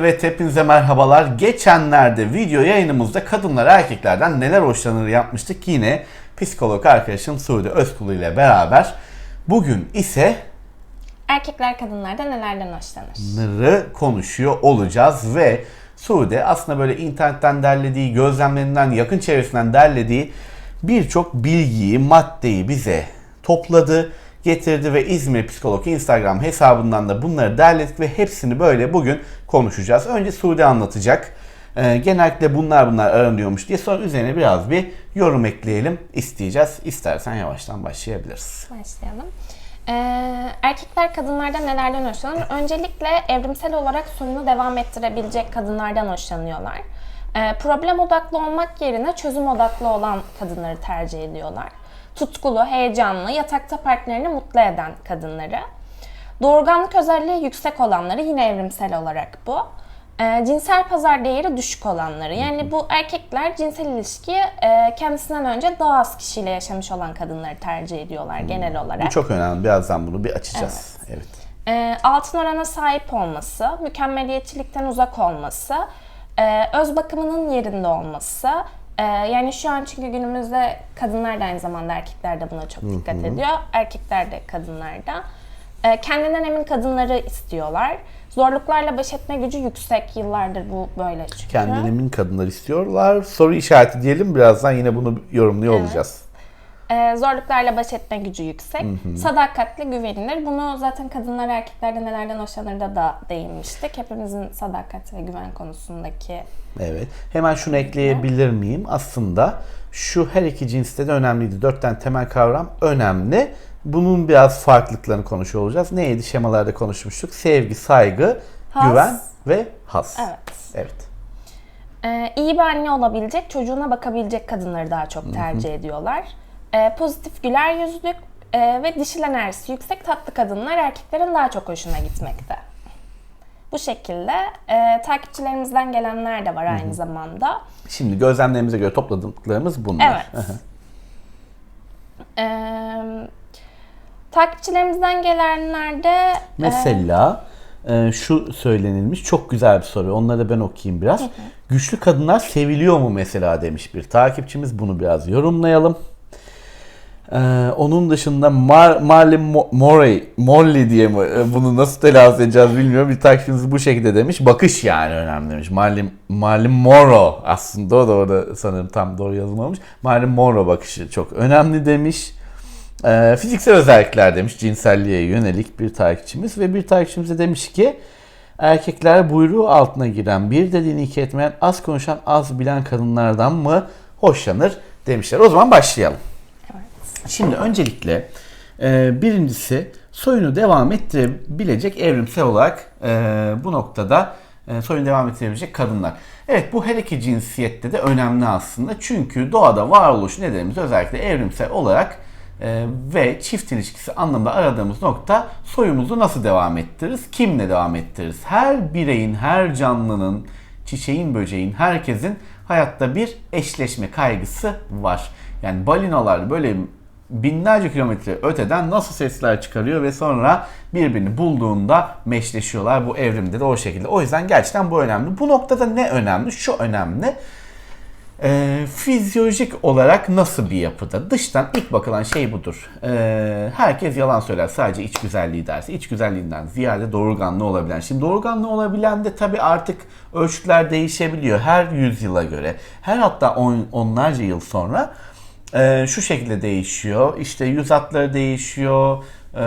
Evet hepinize merhabalar. Geçenlerde video yayınımızda kadınlar erkeklerden neler hoşlanır yapmıştık. Yine psikolog arkadaşım Suudi Özkulu ile beraber. Bugün ise Erkekler kadınlardan nelerden hoşlanır? konuşuyor olacağız ve Suudi aslında böyle internetten derlediği, gözlemlerinden, yakın çevresinden derlediği birçok bilgiyi, maddeyi bize topladı, getirdi ve İzmir Psikolog Instagram hesabından da bunları derledik ve hepsini böyle bugün konuşacağız. Önce Suudi anlatacak. Ee, genellikle bunlar bunlar aranıyormuş diye sonra üzerine biraz bir yorum ekleyelim isteyeceğiz. İstersen yavaştan başlayabiliriz. Başlayalım. Ee, erkekler kadınlardan nelerden hoşlanır? Öncelikle evrimsel olarak soyunu devam ettirebilecek kadınlardan hoşlanıyorlar. Ee, problem odaklı olmak yerine çözüm odaklı olan kadınları tercih ediyorlar. Tutkulu, heyecanlı, yatakta partnerini mutlu eden kadınları. Doğurganlık özelliği yüksek olanları yine evrimsel olarak bu. Ee, cinsel pazar değeri düşük olanları. Yani bu erkekler cinsel ilişkiyi e, kendisinden önce daha az kişiyle yaşamış olan kadınları tercih ediyorlar genel olarak. Bu çok önemli. Birazdan bunu bir açacağız. Evet. Ee, altın orana sahip olması, mükemmeliyetçilikten uzak olması, e, öz bakımının yerinde olması. E, yani şu an çünkü günümüzde kadınlar da aynı zamanda erkekler de buna çok dikkat ediyor. Erkekler de kadınlar da. E, kendinden emin kadınları istiyorlar. Zorluklarla baş etme gücü yüksek. Yıllardır bu böyle çünkü. Kendinden emin kadınlar istiyorlar. Soru işareti diyelim. Birazdan yine bunu yorumluyor olacağız. Ee, zorluklarla baş etme gücü yüksek. Sadakatli, güvenilir. Bunu zaten kadınlar erkeklerde nelerden hoşlanır da da değinmiştik. Hepimizin sadakat ve güven konusundaki Evet. Hemen şunu ekleyebilir miyim? Aslında şu her iki cinste de önemliydi. Dört tane temel kavram önemli. Bunun biraz farklılıklarını konuşuyor olacağız. Neydi? Şemalarda konuşmuştuk. Sevgi, saygı, Haz. güven ve haz. Evet. Evet. Ee, iyi bir anne olabilecek, çocuğuna bakabilecek kadınları daha çok tercih ediyorlar. Ee, pozitif güler yüzlük e, ve dişil enerjisi yüksek tatlı kadınlar erkeklerin daha çok hoşuna gitmekte. Bu şekilde e, takipçilerimizden gelenler de var aynı zamanda. Şimdi gözlemlerimize göre topladıklarımız bunlar. Evet. Ee, takipçilerimizden gelenlerde e, Mesela e, şu söylenilmiş çok güzel bir soru. Onları da ben okuyayım biraz. Güçlü kadınlar seviliyor mu mesela demiş bir takipçimiz. Bunu biraz yorumlayalım. Ee, onun dışında Mar Marley Mo- Morey, Molly diye mi e, bunu nasıl telaffuz edeceğiz bilmiyorum. Bir takipçimiz bu şekilde demiş. Bakış yani önemli demiş. Marley, Marley Monroe aslında o da orada sanırım tam doğru yazılmamış. Marley Monroe bakışı çok önemli demiş. Ee, fiziksel özellikler demiş cinselliğe yönelik bir takipçimiz ve bir takipçimiz de demiş ki erkekler buyruğu altına giren bir dediğini iki etmeyen az konuşan az bilen kadınlardan mı hoşlanır demişler. O zaman başlayalım. Şimdi öncelikle e, birincisi soyunu devam ettirebilecek evrimsel olarak e, bu noktada e, soyunu devam ettirebilecek kadınlar. Evet bu her iki cinsiyette de önemli aslında. Çünkü doğada varoluş nedenimiz özellikle evrimsel olarak ve çift ilişkisi anlamda aradığımız nokta soyumuzu nasıl devam ettiririz, kimle devam ettiririz? Her bireyin, her canlının, çiçeğin, böceğin, herkesin hayatta bir eşleşme kaygısı var. Yani balinalar böyle binlerce kilometre öteden nasıl sesler çıkarıyor ve sonra birbirini bulduğunda meşleşiyorlar. Bu evrimde de o şekilde. O yüzden gerçekten bu önemli. Bu noktada ne önemli? Şu önemli. Ee, fizyolojik olarak nasıl bir yapıda? Dıştan ilk bakılan şey budur. Ee, herkes yalan söyler sadece iç güzelliği derse. İç güzelliğinden ziyade doğurganlığı olabilen. Şimdi doğurganlığı olabilen de tabii artık ölçütler değişebiliyor her yüzyıla göre. Her hatta on, onlarca yıl sonra e, şu şekilde değişiyor. İşte yüz hatları değişiyor. Ee,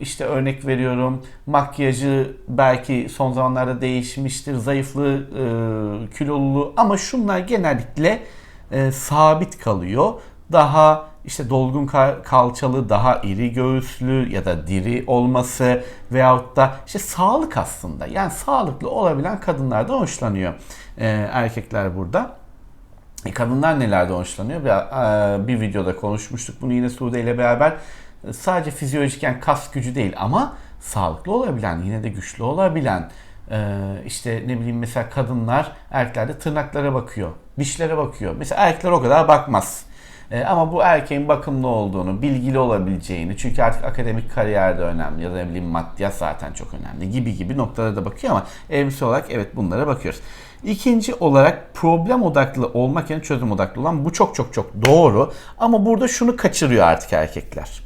işte örnek veriyorum makyajı belki son zamanlarda değişmiştir. Zayıflığı, e, kiloluluğu ama şunlar genellikle e, sabit kalıyor. Daha işte dolgun ka- kalçalı, daha iri göğüslü ya da diri olması veyahut da işte sağlık aslında. Yani sağlıklı olabilen kadınlardan hoşlanıyor e, erkekler burada. E, kadınlar nelerden hoşlanıyor? Bir, e, bir videoda konuşmuştuk bunu yine Sude ile beraber. Sadece fizyolojiken kas gücü değil ama sağlıklı olabilen, yine de güçlü olabilen, e, işte ne bileyim mesela kadınlar erkeklerde tırnaklara bakıyor, dişlere bakıyor. Mesela erkekler o kadar bakmaz. E, ama bu erkeğin bakımlı olduğunu, bilgili olabileceğini, çünkü artık akademik kariyer de önemli ya da ne bileyim maddiyat zaten çok önemli gibi gibi noktalara da bakıyor ama evrimsel olarak evet bunlara bakıyoruz. İkinci olarak problem odaklı olmak yerine çözüm odaklı olan bu çok çok çok doğru ama burada şunu kaçırıyor artık erkekler.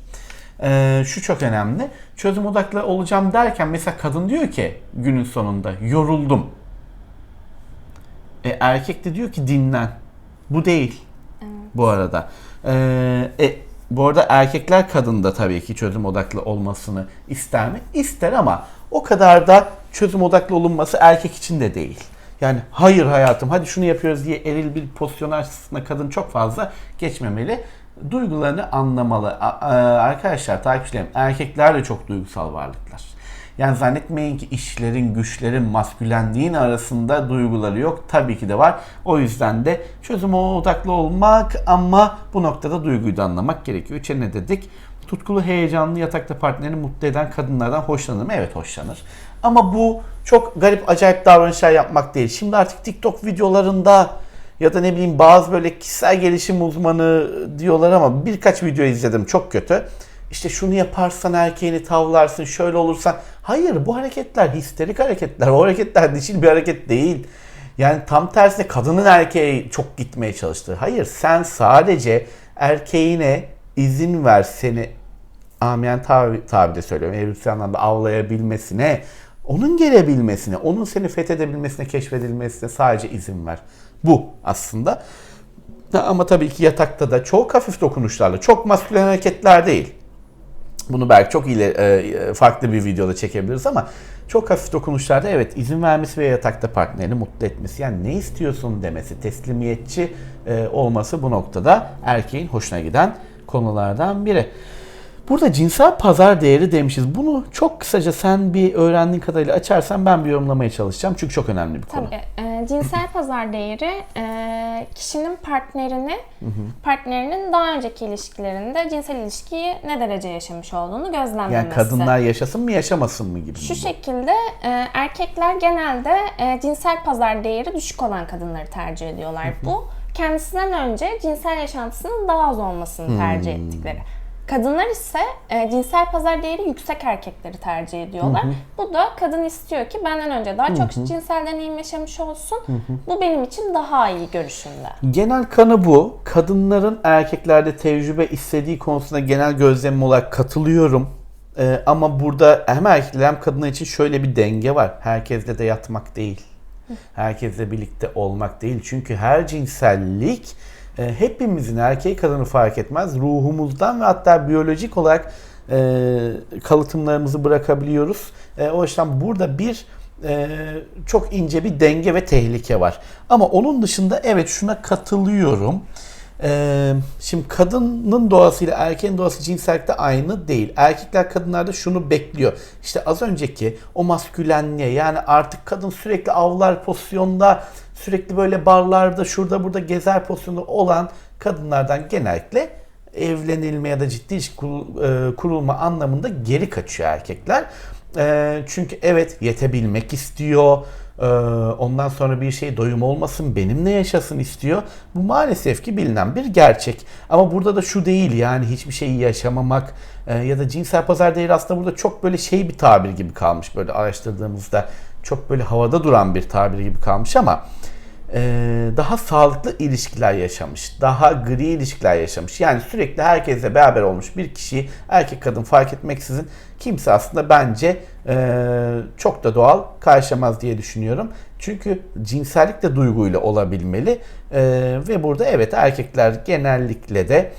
Ee, şu çok önemli. Çözüm odaklı olacağım derken mesela kadın diyor ki günün sonunda yoruldum. E, erkek de diyor ki dinlen. Bu değil. Bu arada. Ee, e, bu arada erkekler kadında tabii ki çözüm odaklı olmasını ister mi? İster ama o kadar da çözüm odaklı olunması erkek için de değil. Yani hayır hayatım hadi şunu yapıyoruz diye eril bir pozisyon açısına kadın çok fazla geçmemeli. Duygularını anlamalı. Arkadaşlar takipçilerim erkekler de çok duygusal varlıklar. Yani zannetmeyin ki işlerin, güçlerin, maskülenliğin arasında duyguları yok. Tabii ki de var. O yüzden de çözüme odaklı olmak ama bu noktada duyguyu da anlamak gerekiyor. Üçe ne dedik? Tutkulu, heyecanlı yatakta partnerini mutlu eden kadınlardan hoşlanır mı? Evet hoşlanır. Ama bu çok garip, acayip davranışlar yapmak değil. Şimdi artık TikTok videolarında ya da ne bileyim bazı böyle kişisel gelişim uzmanı diyorlar ama birkaç video izledim çok kötü. İşte şunu yaparsan erkeğini tavlarsın, şöyle olursan. Hayır bu hareketler histerik hareketler. O hareketler dişil bir hareket değil. Yani tam tersine kadının erkeğe çok gitmeye çalıştı. Hayır sen sadece erkeğine izin ver seni amiyen tabi, tabi de söylüyorum. Evrimsel anlamda avlayabilmesine, onun gelebilmesine, onun seni fethedebilmesine, keşfedilmesine sadece izin ver. Bu aslında. Ama tabii ki yatakta da çok hafif dokunuşlarla, çok maskülen hareketler değil. Bunu belki çok ile e, farklı bir videoda çekebiliriz ama çok hafif dokunuşlarda evet izin vermesi ve yatakta partnerini mutlu etmesi yani ne istiyorsun demesi, teslimiyetçi e, olması bu noktada erkeğin hoşuna giden konulardan biri. Burada cinsel pazar değeri demişiz. Bunu çok kısaca sen bir öğrendiğin kadarıyla açarsan ben bir yorumlamaya çalışacağım. Çünkü çok önemli bir konu. Tabii. e, cinsel pazar değeri e, kişinin partnerini, partnerinin daha önceki ilişkilerinde cinsel ilişkiyi ne derece yaşamış olduğunu gözlemlemesi. Yani kadınlar yaşasın mı yaşamasın mı gibi. Şu mi? şekilde e, erkekler genelde e, cinsel pazar değeri düşük olan kadınları tercih ediyorlar. Bu kendisinden önce cinsel yaşantısının daha az olmasını tercih ettikleri. Kadınlar ise e, cinsel pazar değeri yüksek erkekleri tercih ediyorlar. Bu da kadın istiyor ki benden önce daha çok cinsel deneyim yaşamış olsun. Bu benim için daha iyi görüşümde. Genel kanı bu. Kadınların erkeklerde tecrübe istediği konusunda genel gözlemim olarak katılıyorum. Ee, ama burada hem erkekler hem kadınlar için şöyle bir denge var. Herkesle de yatmak değil. Herkesle birlikte olmak değil. Çünkü her cinsellik e, hepimizin erkeği kadını fark etmez. Ruhumuzdan ve hatta biyolojik olarak e, kalıtımlarımızı bırakabiliyoruz. E, o yüzden burada bir e, çok ince bir denge ve tehlike var. Ama onun dışında evet şuna katılıyorum. E, şimdi kadının doğasıyla erkeğin doğası cinsellikte aynı değil. Erkekler kadınlarda şunu bekliyor. İşte az önceki o maskülenliğe yani artık kadın sürekli avlar pozisyonda sürekli böyle barlarda şurada burada gezer pozisyonda olan kadınlardan genellikle evlenilme ya da ciddi ilişki e, kurulma anlamında geri kaçıyor erkekler. E, çünkü evet yetebilmek istiyor. E, ondan sonra bir şey doyum olmasın, benimle yaşasın istiyor. Bu maalesef ki bilinen bir gerçek. Ama burada da şu değil yani hiçbir şeyi yaşamamak e, ya da cinsel pazar değeri aslında burada çok böyle şey bir tabir gibi kalmış böyle araştırdığımızda çok böyle havada duran bir tabir gibi kalmış ama daha sağlıklı ilişkiler yaşamış, daha gri ilişkiler yaşamış. Yani sürekli herkesle beraber olmuş bir kişiyi erkek kadın fark etmeksizin kimse aslında bence e, çok da doğal karşılamaz diye düşünüyorum. Çünkü cinsellik de duyguyla olabilmeli E, ve burada evet erkekler genellikle de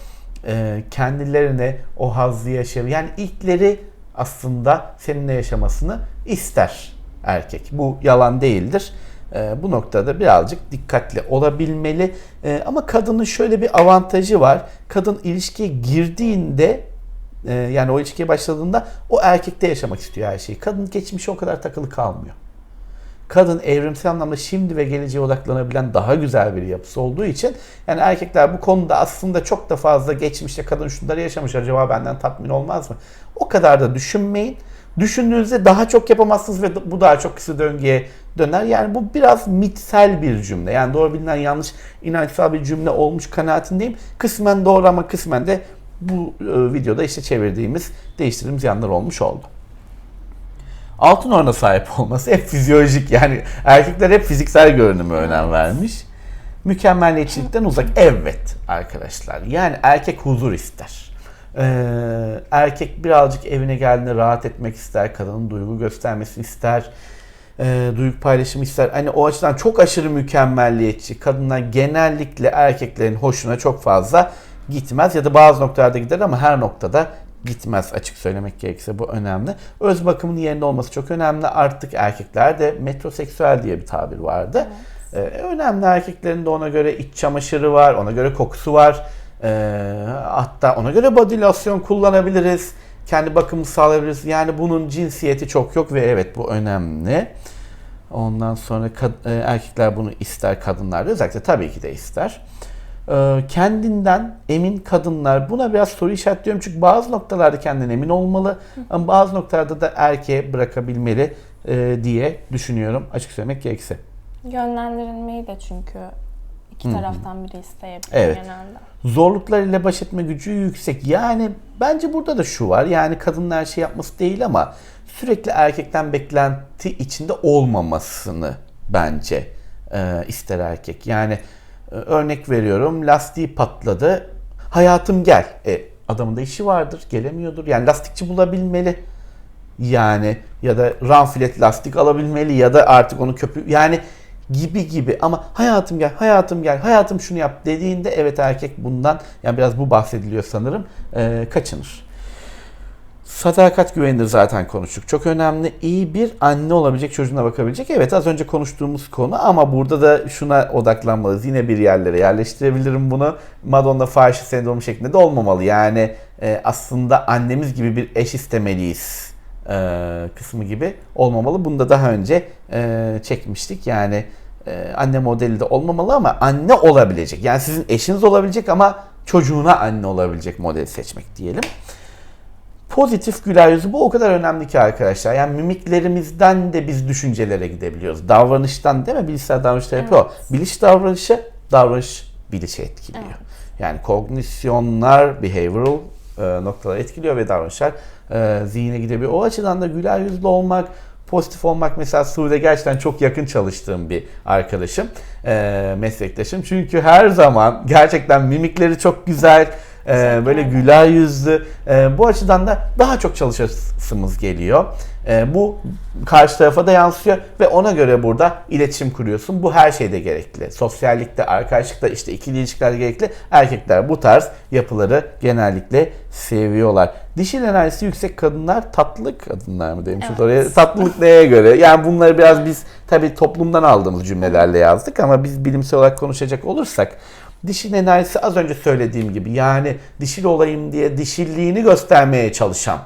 e, kendilerine o hazzı yaşayabilir. Yani ilkleri aslında seninle yaşamasını ister erkek. Bu yalan değildir. E, bu noktada birazcık dikkatli olabilmeli. E, ama kadının şöyle bir avantajı var. Kadın ilişkiye girdiğinde e, yani o ilişkiye başladığında o erkekte yaşamak istiyor her şeyi. Kadın geçmişe o kadar takılı kalmıyor. Kadın evrimsel anlamda şimdi ve geleceğe odaklanabilen daha güzel bir yapısı olduğu için yani erkekler bu konuda aslında çok da fazla geçmişte kadın şunları yaşamış acaba benden tatmin olmaz mı? O kadar da düşünmeyin. Düşündüğünüzde daha çok yapamazsınız ve bu daha çok kısa döngüye döner. Yani bu biraz mitsel bir cümle. Yani doğru bilinen yanlış inançsal bir cümle olmuş kanaatindeyim. Kısmen doğru ama kısmen de bu e, videoda işte çevirdiğimiz, değiştirdiğimiz yanlar olmuş oldu. Altın oranına sahip olması hep fizyolojik yani erkekler hep fiziksel görünüme önem vermiş. Mükemmelliyetçilikten uzak. Evet arkadaşlar yani erkek huzur ister. Ee, erkek birazcık evine geldiğinde rahat etmek ister. Kadının duygu göstermesini ister. Ee, duygu paylaşımı ister. Hani o açıdan çok aşırı mükemmelliyetçi. Kadınlar genellikle erkeklerin hoşuna çok fazla gitmez. Ya da bazı noktalarda gider ama her noktada gitmez açık söylemek gerekirse bu önemli. Öz bakımının yerinde olması çok önemli. Artık erkeklerde metroseksüel diye bir tabir vardı. Ee, önemli erkeklerin de ona göre iç çamaşırı var, ona göre kokusu var. Ee, hatta ona göre body lotion kullanabiliriz. Kendi bakımını sağlayabiliriz. Yani bunun cinsiyeti çok yok ve evet bu önemli. Ondan sonra e, erkekler bunu ister, kadınlar da özellikle tabii ki de ister. Ee, kendinden emin kadınlar buna biraz soru işaretliyorum çünkü bazı noktalarda kendinden emin olmalı ama bazı noktalarda da erkeğe bırakabilmeli e, diye düşünüyorum açık söylemek gerekirse. Yönlendirilmeyi de çünkü iki taraftan biri isteyebilir Evet. genelde. Zorluklarıyla baş etme gücü yüksek. Yani bence burada da şu var. Yani kadının her şey yapması değil ama sürekli erkekten beklenti içinde olmamasını bence e, ister erkek. Yani e, örnek veriyorum lastiği patladı. Hayatım gel. E, adamın da işi vardır. Gelemiyordur. Yani lastikçi bulabilmeli. Yani ya da ramfilet lastik alabilmeli ya da artık onu köpü yani gibi gibi ama hayatım gel hayatım gel hayatım şunu yap dediğinde evet erkek bundan yani biraz bu bahsediliyor sanırım e, kaçınır. Sadakat güvenilir zaten konuştuk. Çok önemli. İyi bir anne olabilecek, çocuğuna bakabilecek. Evet az önce konuştuğumuz konu ama burada da şuna odaklanmalıyız. Yine bir yerlere yerleştirebilirim bunu. Madonna fahişe sendromu şeklinde de olmamalı. Yani e, aslında annemiz gibi bir eş istemeliyiz e, kısmı gibi olmamalı. Bunu da daha önce e, çekmiştik. Yani e, anne modeli de olmamalı ama anne olabilecek. Yani sizin eşiniz olabilecek ama çocuğuna anne olabilecek modeli seçmek diyelim. Pozitif güler yüzü bu o kadar önemli ki arkadaşlar. Yani mimiklerimizden de biz düşüncelere gidebiliyoruz. Davranıştan değil mi? Bilişsel davranışlar yapıyor. Biliş davranışı, davranış bilişi etkiliyor. Yani kognisyonlar, behavioral e, noktaları etkiliyor ve davranışlar e, zihine gidebiliyor. O açıdan da güler yüzlü olmak, pozitif olmak mesela Suudi gerçekten çok yakın çalıştığım bir arkadaşım, e, meslektaşım. Çünkü her zaman gerçekten mimikleri çok güzel, e, böyle güler yüzlü. E, bu açıdan da daha çok çalışasımız geliyor. E, bu karşı tarafa da yansıyor ve ona göre burada iletişim kuruyorsun. Bu her şeyde gerekli. Sosyallikte, arkadaşlıkta, işte ikili ilişkilerde gerekli. Erkekler bu tarz yapıları genellikle seviyorlar. Dişil enerjisi yüksek kadınlar tatlı kadınlar mı demişiz Evet. oraya. Tatlılık neye göre? Yani bunları biraz biz tabii toplumdan aldığımız cümlelerle yazdık ama biz bilimsel olarak konuşacak olursak dişil enerjisi az önce söylediğim gibi yani dişil olayım diye dişilliğini göstermeye çalışan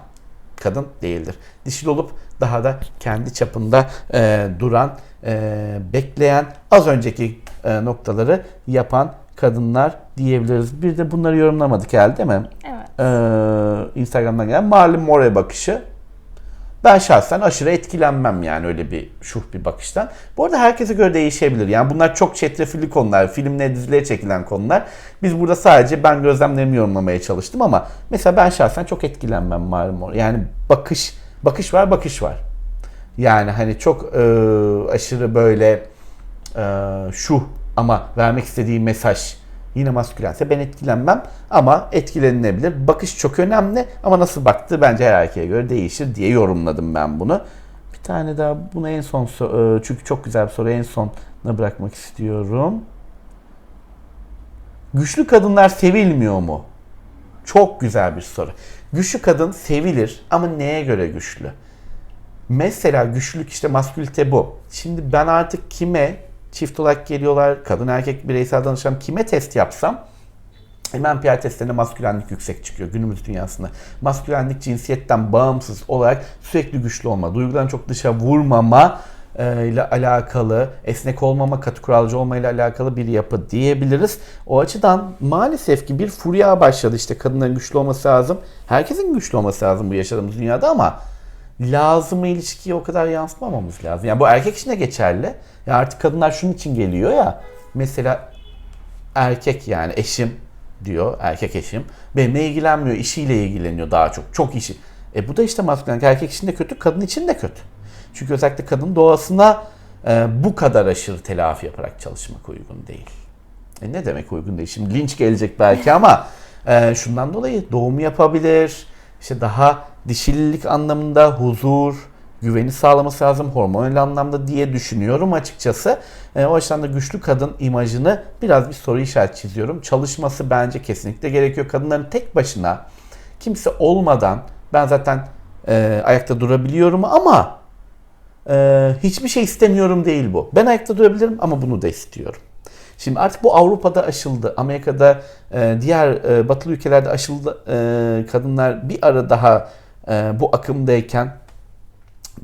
kadın değildir. Dişil olup daha da kendi çapında e, duran, e, bekleyen, az önceki e, noktaları yapan kadınlar diyebiliriz. Bir de bunları yorumlamadık herhalde değil mi? Evet. Ee, Instagram'dan gelen Marlon Moray bakışı. Ben şahsen aşırı etkilenmem yani öyle bir şuh bir bakıştan. Bu arada herkese göre değişebilir. Yani bunlar çok çetrefilli konular. Filmle dizilere çekilen konular. Biz burada sadece ben gözlemlerimi yorumlamaya çalıştım ama mesela ben şahsen çok etkilenmem Moray. Yani bakış, bakış var bakış var. Yani hani çok e, aşırı böyle e, şuh ama vermek istediği mesaj yine maskülense ben etkilenmem ama etkilenilebilir. Bakış çok önemli ama nasıl baktığı bence her erkeğe göre değişir diye yorumladım ben bunu. Bir tane daha bunu en son so- e, çünkü çok güzel bir soru en sona bırakmak istiyorum. Güçlü kadınlar sevilmiyor mu? Çok güzel bir soru. Güçlü kadın sevilir ama neye göre güçlü? Mesela güçlülük işte maskülite bu. Şimdi ben artık kime çift olarak geliyorlar, kadın erkek bireysel danışan kime test yapsam MMPR testlerinde maskülenlik yüksek çıkıyor günümüz dünyasında. Maskülenlik cinsiyetten bağımsız olarak sürekli güçlü olma, duyguların çok dışa vurmama e, ile alakalı, esnek olmama, katı kuralcı olma alakalı bir yapı diyebiliriz. O açıdan maalesef ki bir furya başladı işte kadınların güçlü olması lazım. Herkesin güçlü olması lazım bu yaşadığımız dünyada ama lazımı ilişkiye o kadar yansıtmamamız lazım. Yani bu erkek için de geçerli. Ya artık kadınlar şunun için geliyor ya. Mesela erkek yani eşim diyor, erkek eşim. Benimle ilgilenmiyor, işiyle ilgileniyor daha çok. Çok işi. E bu da işte maskülenlik. Erkek için de kötü, kadın için de kötü. Çünkü özellikle kadın doğasına e, bu kadar aşırı telafi yaparak çalışmak uygun değil. E ne demek uygun değil? Şimdi linç gelecek belki ama e, şundan dolayı doğum yapabilir. İşte daha dişililik anlamında huzur, güveni sağlaması lazım hormonal anlamda diye düşünüyorum açıkçası. E, o açıdan da güçlü kadın imajını biraz bir soru işareti çiziyorum. Çalışması bence kesinlikle gerekiyor. Kadınların tek başına kimse olmadan ben zaten e, ayakta durabiliyorum ama e, hiçbir şey istemiyorum değil bu. Ben ayakta durabilirim ama bunu da istiyorum. Şimdi artık bu Avrupa'da aşıldı. Amerika'da e, diğer e, batılı ülkelerde aşıldı. E, kadınlar bir ara daha e, bu akımdayken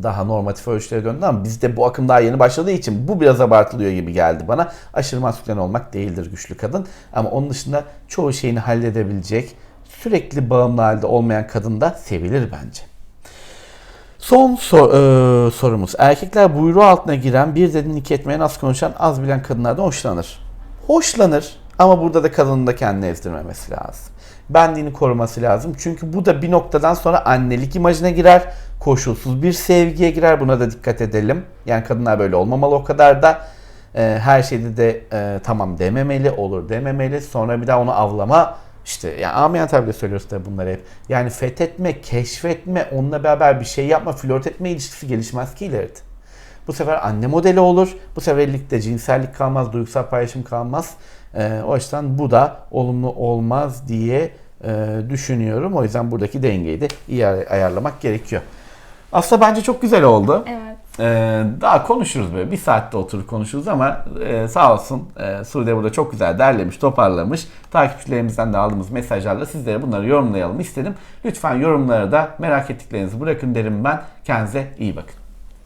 daha normatif ölçülere döndü ama bizde bu akım daha yeni başladığı için bu biraz abartılıyor gibi geldi bana. Aşırı maskülen olmak değildir güçlü kadın ama onun dışında çoğu şeyini halledebilecek, sürekli bağımlı halde olmayan kadın da sevilir bence. Son sor- e, sorumuz. Erkekler buyruğu altına giren, bir dedin iki etmeyen, az konuşan, az bilen kadınlardan hoşlanır. Hoşlanır ama burada da kadının da kendini ezdirmemesi lazım. Benliğini koruması lazım. Çünkü bu da bir noktadan sonra annelik imajına girer. Koşulsuz bir sevgiye girer. Buna da dikkat edelim. Yani kadınlar böyle olmamalı o kadar da. E, her şeyde de e, tamam dememeli, olur dememeli. Sonra bir daha onu avlama işte yani amiyane tabirle söylüyoruz tabii bunları hep. Yani fethetme, keşfetme, onunla beraber bir şey yapma, flört etme ilişkisi gelişmez ki ileride. Bu sefer anne modeli olur. Bu sefer evlilikte cinsellik kalmaz, duygusal paylaşım kalmaz. Ee, o yüzden bu da olumlu olmaz diye e, düşünüyorum. O yüzden buradaki dengeyi de iyi ay- ayarlamak gerekiyor. Aslında bence çok güzel oldu. Evet. Ee, daha konuşuruz böyle. Bir saatte oturup konuşuruz ama e, sağ olsun e, Sude burada çok güzel derlemiş, toparlamış. Takipçilerimizden de aldığımız mesajlarla sizlere bunları yorumlayalım istedim. Lütfen yorumlara da merak ettiklerinizi bırakın derim ben. Kendinize iyi bakın.